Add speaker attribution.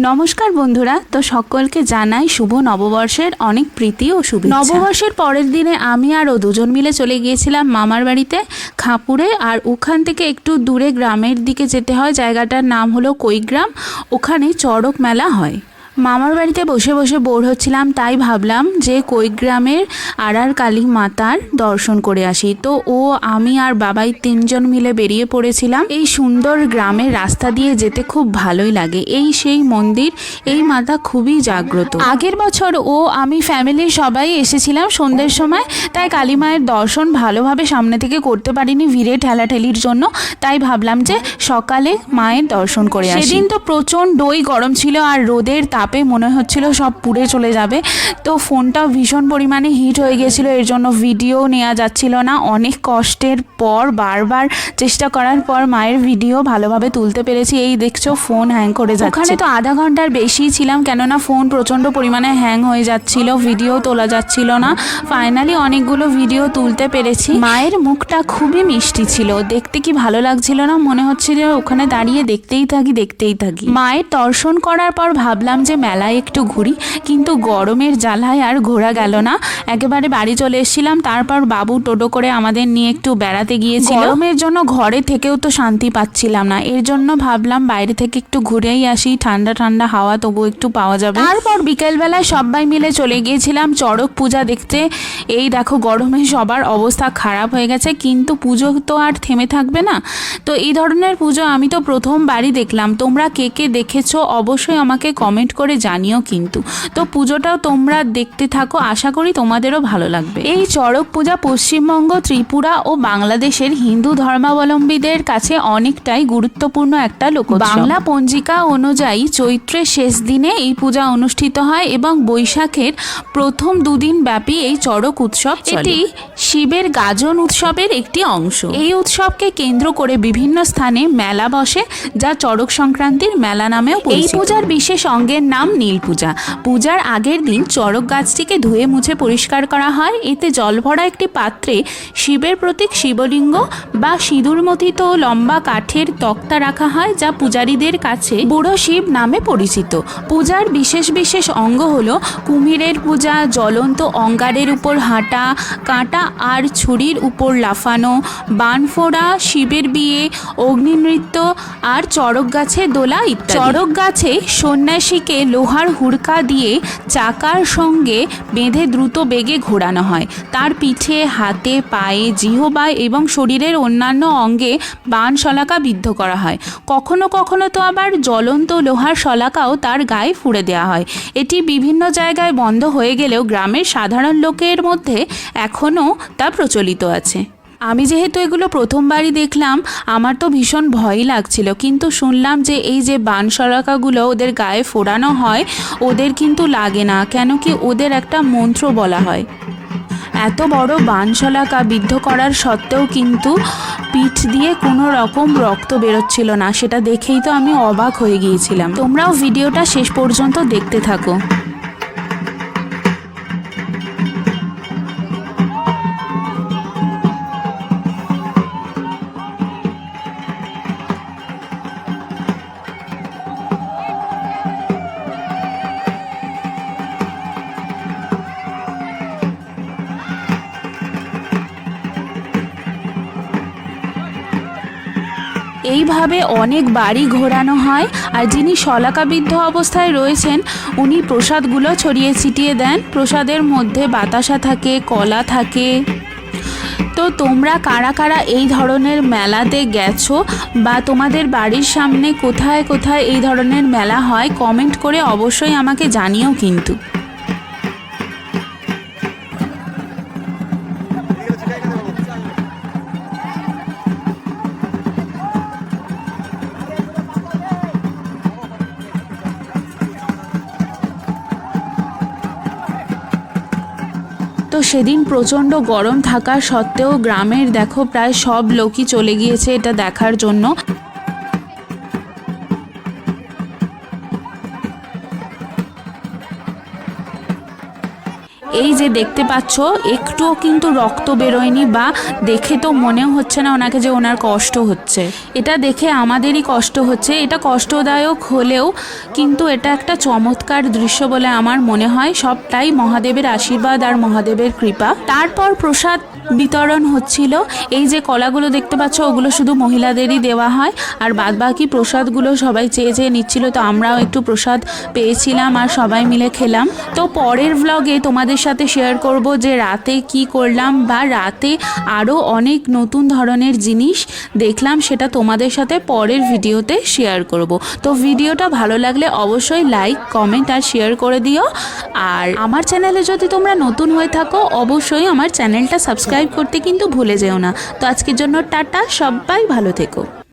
Speaker 1: নমস্কার বন্ধুরা, তো সকলকে জানাই শুভ নববর্ষের অনেক প্রীতি ও শুভেচ্ছা। নববর্ষের পরের দিনে আমি আর ও দুজন মিলে চলে গিয়েছিলাম মামার বাড়িতে, খাপুরে, আর ওখান থেকে একটু দূরে গ্রামের দিকে যেতে হয়। জায়গাটার নাম হলো কৈগ্রাম। ওখানে চড়ক মেলা হয়। মামার বাড়িতে বসে বসে বোর হচ্ছিলাম, তাই ভাবলাম যে কৈগ্রামের আড়ার কালী মাতার দর্শন করে আসি। তো ও, আমি আর বাবাই তিনজন মিলে বেরিয়ে পড়েছিলাম। এই সুন্দর গ্রামের রাস্তা দিয়ে যেতে খুব ভালোই লাগে। এই সেই মন্দির, এই মাতা খুবই জাগ্রত। আগের বছর ও, আমি ফ্যামিলির সবাই এসেছিলাম সন্ধ্যের সময়, তাই কালী মায়ের দর্শন ভালোভাবে সামনে থেকে করতে পারিনি ভিড়ে ঠেলাঠেলির জন্য। তাই ভাবলাম যে সকালে মায়ের দর্শন করে আসি। সেদিন তো প্রচণ্ডই গরম ছিল আর রোদের তাপে মনে হচ্ছিল সব পুড়ে চলে যাবে। তো ফোনটা ভীষণ পরিমাণে হিট হয়ে গিয়েছিল, এর জন্য ভিডিও নেওয়া যাচ্ছিল না। অনেক কষ্টের পর, বারবার চেষ্টা করার পর মায়ের ভিডিও ভালোভাবে তুলতে পেরেছি। এই দেখছ, ফোন হ্যাং করে যাচ্ছে। ওখানে তো আধা ঘণ্টার বেশি ছিলাম, কেননা ফোন প্রচণ্ড পরিমাণে হ্যাং হয়ে যাচ্ছিল ভিডিও তোলা যাচ্ছিল না। ফাইনালি অনেকগুলো ভিডিও তুলতে পেরেছি। মায়ের মুখটা খুবই মিষ্টি ছিল, দেখতে কি ভালো লাগছিল না? মনে হচ্ছিল ওখানে দাঁড়িয়ে দেখতেই থাকি দেখতেই থাকি। মায়ের দর্শন করার পর ভাবলাম যে মেলায় একটু ঘুরি কিন্তু গরমের জ্বালায় আর ঘোরা গেল না। একেবারে বাড়ি চলে এসেছিলাম তারপর বাবু টোটো করে আমাদের নিয়ে একটু বেড়াতে গিয়েছিল। গরমের জন্য ঘরে থেকেও তো শান্তি পাচ্ছিলাম না এর জন্য ভাবলাম বাইরে থেকে একটু ঘুরেই আসি ঠান্ডা ঠান্ডা হাওয়া তবু একটু পাওয়া যাবে। তারপর বিকেলবেলায় সবাই মিলে চলে গিয়েছিলাম চড়ক পূজা দেখতে। এই দেখো গরমে সবার অবস্থা খারাপ হয়ে গেছে কিন্তু পুজো তো আর থেমে থাকবে না। তো এই ধরনের পুজো আমি তো প্রথমবারই দেখলাম তোমরা কে কে দেখেছ অবশ্যই আমাকে কমেন্ট করে জানিও কিন্তু। তো পুজোটাও তোমরা দেখতে থাকো, আশা করি তোমাদেরও ভালো লাগবে। এই চড়ক পূজা পশ্চিমবঙ্গ, ত্রিপুরা ও বাংলাদেশের হিন্দু ধর্মাবলম্বীদের কাছে অনেকটাই গুরুত্বপূর্ণ একটা লোক বাংলা পঞ্জিকা অনুযায়ী চৈত্রের শেষ দিনে এই পূজা অনুষ্ঠিত হয় এবং বৈশাখের প্রথম দুদিন ব্যাপী এই চড়ক উৎসব এটি শিবের গাজন উৎসবের একটি অংশ। এই উৎসবকে কেন্দ্র করে বিভিন্ন স্থানে মেলা বসে, যা চড়ক সংক্রান্তির মেলা নামেও এই পূজার বিশেষ অঙ্গের নাম নীল পূজা পূজার আগের দিন চড়ক গাছটিকে ধুয়ে মুছে পরিষ্কার করা হয়। এতে জল ভরা একটি পাত্রে শিবের প্রতীক শিবলিঙ্গ বা সিঁদুর মথিত লম্বা কাঠের তক্তা রাখা হয়, যা পূজারীদের কাছে বুড়ো শিব নামে পরিচিত। পূজার বিশেষ বিশেষ অঙ্গ হলো কুমিরের পূজা, জ্বলন্ত অঙ্গারের উপর হাঁটা, কাঁটা আর ছুরির উপর লাফানো বানফোড়া শিবের বিয়ে অগ্নি নৃত্য আর চড়ক গাছে দোলা চড়ক গাছে সন্ন্যাসীকে লোহার হুড়কা দিয়ে চাকার সঙ্গে বেঁধে দ্রুত বেগে ঘোরানো হয়। তার পিঠে, হাতে, পায়ে, জিহবায় এবং শরীরের অন্যান্য অঙ্গে বান শলাকা বিদ্ধ করা হয়। কখনো কখনো তো আবার জ্বলন্ত লোহার শলাকাও তার গায়ে ফুঁড়ে দেওয়া হয়। এটি বিভিন্ন জায়গায় বন্ধ হয়ে গেলেও গ্রামের সাধারণ লোকের মধ্যে এখনও তা প্রচলিত আছে। আমি যেহেতু এগুলো প্রথমবারই দেখলাম, আমার তো ভীষণ ভয়ই লাগছিল। কিন্তু শুনলাম যে এই যে বান শলাকাগুলো ওদের গায়ে ফোড়ানো হয়, ওদের কিন্তু লাগে না, কেন কি ওদের একটা মন্ত্র বলা হয়। এত বড় বানশলাকা বিদ্ধ করার সত্ত্বেও কিন্তু পিঠ দিয়ে কোনো রকম রক্ত বেরোচ্ছিল না, সেটা দেখেই তো আমি অবাক হয়ে গিয়েছিলাম। তোমরাও ভিডিওটা শেষ পর্যন্ত দেখতে থাকো। এইভাবে অনেক বাড়ি ঘোরানো হয় আর যিনি শলাকাবিদ্ধ অবস্থায় রয়েছেন, উনি প্রসাদগুলো ছড়িয়ে ছিটিয়ে দেন। প্রসাদের মধ্যে বাতাসা থাকে, কলা থাকে। তো তোমরা কারা কারা এই ধরনের মেলাতে গেছো বা তোমাদের বাড়ির সামনে কোথায় কোথায় এই ধরনের মেলা হয় কমেন্ট করে অবশ্যই আমাকে জানিও কিন্তু। তো সেদিন প্রচণ্ড গরম থাকা সত্ত্বেও গ্রামের দেখো প্রায় সব লোকই চলে গিয়েছে এটা দেখার জন্য। এই যে দেখতে পাচ্ছ, একটুও কিন্তু রক্ত বেরোয়নি বা দেখে তো মনে হচ্ছে না ওনাকে যে ওনার কষ্ট হচ্ছে। এটা দেখে আমাদেরই কষ্ট হচ্ছে, এটা কষ্টদায়ক হলেও কিন্তু এটা একটা চমৎকার দৃশ্য বলে আমার মনে হয়। সবটাই মহাদেবের আশীর্বাদ আর মহাদেবের কৃপা। তারপর প্রসাদ বিতরণ হচ্ছিল। এই যে কলাগুলো দেখতে পাচ্ছ, ওগুলো শুধু মহিলাদেরই দেওয়া হয়, আর বাদ বাকি প্রসাদগুলো সবাই চেয়ে চেয়ে নিচ্ছিল। তো আমরাও একটু প্রসাদ পেয়েছিলাম আর সবাই মিলে খেলাম। তো পরের ভ্লগে তোমাদের সাথে শেয়ার করব যে রাতে কি করলাম বা রাতে আরও অনেক নতুন ধরনের জিনিস দেখলাম, সেটা তোমাদের সাথে পরের ভিডিওতে শেয়ার করব। তো ভিডিওটা ভালো লাগলে অবশ্যই লাইক কমেন্ট আর শেয়ার করে দিও। আর আমার চ্যানেলে যদি তোমরা নতুন হয়ে থাকো, অবশ্যই আমার চ্যানেলটা সাবস্ক্রাইব করতে কিন্তু ভুলে যেও না। তো আজকের জন্য টাটা সবাই ভালো থেকো।